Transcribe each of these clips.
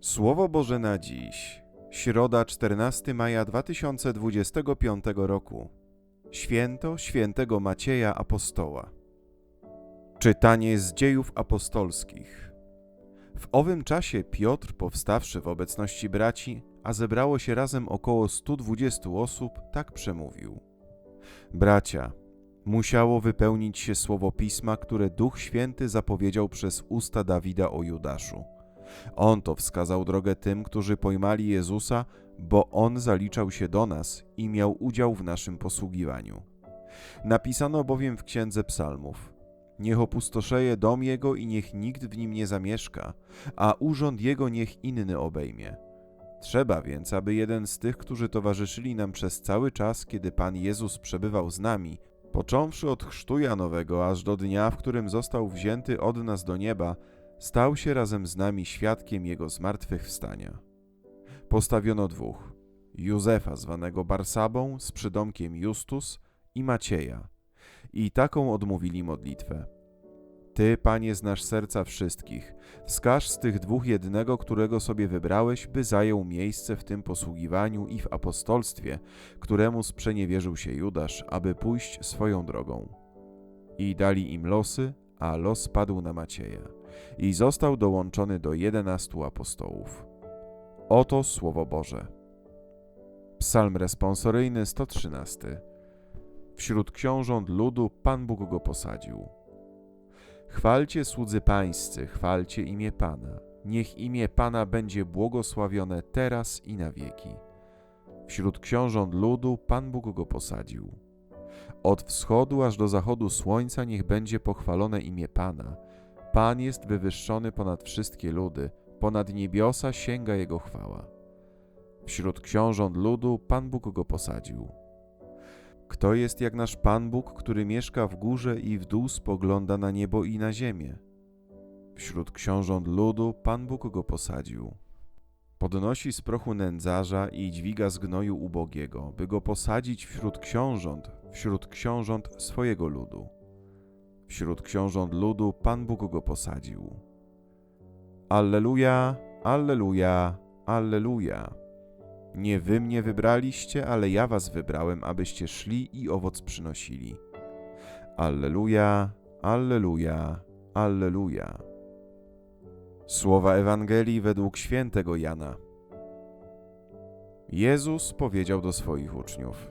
Słowo Boże na dziś. Środa 14 maja 2025 roku. Święto świętego Macieja Apostoła. Czytanie z dziejów apostolskich. W owym czasie Piotr, powstawszy w obecności braci, a zebrało się razem około 120 osób, tak przemówił. Bracia, musiało wypełnić się słowo pisma, które Duch Święty zapowiedział przez usta Dawida o Judaszu. On to wskazał drogę tym, którzy pojmali Jezusa, bo On zaliczał się do nas i miał udział w naszym posługiwaniu. Napisano bowiem w Księdze Psalmów: Niech opustoszeje dom Jego i niech nikt w nim nie zamieszka, a urząd Jego niech inny obejmie. Trzeba więc, aby jeden z tych, którzy towarzyszyli nam przez cały czas, kiedy Pan Jezus przebywał z nami, począwszy od chrztu Janowego aż do dnia, w którym został wzięty od nas do nieba, stał się razem z nami świadkiem Jego zmartwychwstania. Postawiono dwóch: Józefa, zwanego Barsabą, z przydomkiem Justus, i Macieja. I taką odmówili modlitwę. Ty, Panie, znasz serca wszystkich. Wskaż z tych dwóch jednego, którego sobie wybrałeś, by zajął miejsce w tym posługiwaniu i w apostolstwie, któremu sprzeniewierzył się Judasz, aby pójść swoją drogą. I dali im losy, a los padł na Macieja. I został dołączony do jedenastu apostołów. Oto Słowo Boże. Psalm responsoryjny 113. Wśród książąt ludu Pan Bóg go posadził. Chwalcie słudzy pańscy, chwalcie imię Pana. Niech imię Pana będzie błogosławione teraz i na wieki. Wśród książąt ludu Pan Bóg go posadził. Od wschodu aż do zachodu słońca niech będzie pochwalone imię Pana. Pan jest wywyższony ponad wszystkie ludy, ponad niebiosa sięga Jego chwała. Wśród książąt ludu Pan Bóg go posadził. Kto jest jak nasz Pan Bóg, który mieszka w górze i w dół spogląda na niebo i na ziemię? Wśród książąt ludu Pan Bóg go posadził. Podnosi z prochu nędzarza i dźwiga z gnoju ubogiego, by go posadzić wśród książąt, wśród książąt swojego ludu. Wśród książąt ludu Pan Bóg go posadził. Alleluja, Alleluja, Alleluja. Nie wy mnie wybraliście, ale ja was wybrałem, abyście szli i owoc przynosili. Alleluja, Alleluja, Alleluja. Słowa Ewangelii według świętego Jana. Jezus powiedział do swoich uczniów: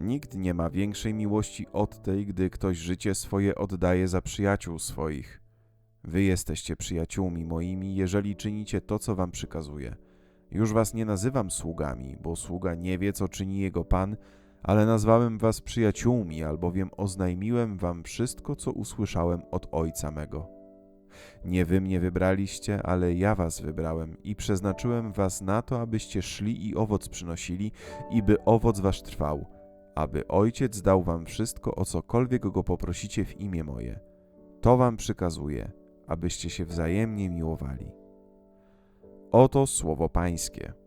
Nikt nie ma większej miłości od tej, gdy ktoś życie swoje oddaje za przyjaciół swoich. Wy jesteście przyjaciółmi moimi, jeżeli czynicie to, co wam przykazuję. Już was nie nazywam sługami, bo sługa nie wie, co czyni jego pan, ale nazwałem was przyjaciółmi, albowiem oznajmiłem wam wszystko, co usłyszałem od Ojca mego. Nie wy mnie wybraliście, ale ja was wybrałem i przeznaczyłem was na to, abyście szli i owoc przynosili, i by owoc wasz trwał, aby Ojciec dał wam wszystko, o cokolwiek go poprosicie w imię moje. To wam przykazuję, abyście się wzajemnie miłowali. Oto słowo Pańskie.